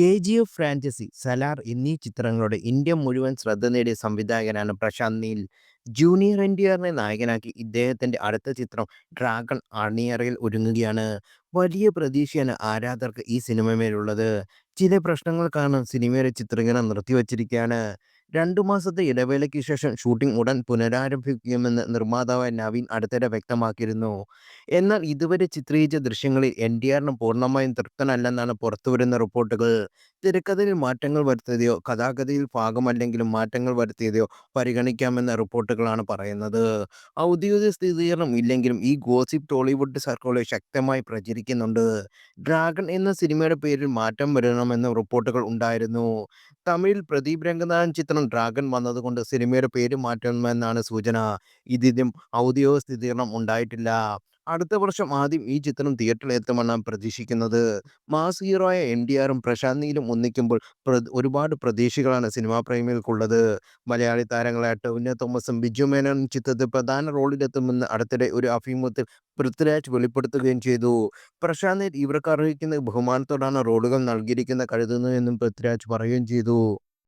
KGF franchise Salaar എന്നീ ചിത്രങ്ങളുടെ India മുഴുവൻ ശ്രദ്ധ നേടിയ സംവിധായകനാണ് Prashanth Neel. Junior N T ആറിനെ നായകനാക്കി ഇദ്ദേഹത്തിന്റെ അടുത്ത ചിത്രം ഡ്രാഗൺ അണിയറയിൽ ഒരുങ്ങുകയാണ്. വലിയ പ്രതീക്ഷയാണ് ആരാധകർക്ക് ഈ സിനിമ മേലുള്ളത് ചില പ്രശ്നങ്ങൾ കാരണം സിനിമയുടെ ചിത്രീകരണം നിർത്തിവച്ചിരിക്കുകയാണ്. രണ്ടു മാസത്തെ ഇടവേളയ്ക്ക് ശേഷം ഷൂട്ടിംഗ് ഉടൻ പുനരാരംഭിക്കുമെന്ന് നിർമ്മാതാവ് നവീൻ അടുത്തിടെ വ്യക്തമാക്കിയിരുന്നു. എന്നാൽ ഇതുവരെ ചിത്രീകരിച്ച ദൃശ്യങ്ങളിൽ എൻടിആറിന് പൂർണമായും തൃപ്തനല്ലെന്നാണ് പുറത്തുവരുന്ന റിപ്പോർട്ടുകൾ. തിരക്കഥയിൽ മാറ്റങ്ങൾ വരുത്തിയതോ കഥാഗതിയിൽ ഭാഗമല്ലെങ്കിലും മാറ്റങ്ങൾ വരുത്തിയതോ പരിഗണിക്കാമെന്ന റിപ്പോർട്ടുകളാണ് പറയുന്നത്. ഔദ്യോഗിക സ്ഥിരീകരണം ഇല്ലെങ്കിലും ഈ ഗോസിപ്പ് ടോളിവുഡ് സർക്കിളിൽ ശക്തമായി പ്രചരിക്കുന്നുണ്ട്. ഡ്രാഗൺ എന്ന സിനിമയുടെ പേരിൽ മാറ്റം വരണമെന്ന റിപ്പോർട്ടുകൾ ഉണ്ടായിരുന്നു. തമിഴിൽ പ്രദീപ് രംഗനാഥൻ ചിത്രം ഡ്രാഗൺ വന്നതുകൊണ്ട് സിനിമയുടെ പേര് മാറ്റണമെന്നാണ് സൂചന. ഇതിനും ഔദ്യോഗിക സ്ഥിരീകരണം ഉണ്ടായിട്ടില്ല. അടുത്ത വർഷം ആദ്യം ഈ ചിത്രം തിയേറ്ററിൽ എത്തുമെന്നാണ് പ്രതീക്ഷിക്കുന്നത്. മാസ് ഹീറോയ എൻ ഡി ആറും പ്രശാന്ത് നീലും ഒന്നിക്കുമ്പോൾ ഒരുപാട് പ്രതീക്ഷകളാണ് സിനിമാ പ്രേമികൾക്കുള്ളത് മലയാളി താരങ്ങളായ ടൊവിനോ തോമസും ബിജു മേനോനും ചിത്രത്തിൽ പ്രധാന റോളിലെത്തുമെന്ന് അടുത്തിടെ ഒരു അഭിമുഖത്തിൽ പൃഥ്വിരാജ് വെളിപ്പെടുത്തുകയും ചെയ്തു. പ്രശാന്ത് ഇവർക്ക് അർഹിക്കുന്ന ബഹുമാനത്തോടാണ് റോളുകൾ നൽകിയിരിക്കുന്ന കരുതുന്നതെന്നും പൃഥ്വിരാജ് പറയുകയും ചെയ്തു.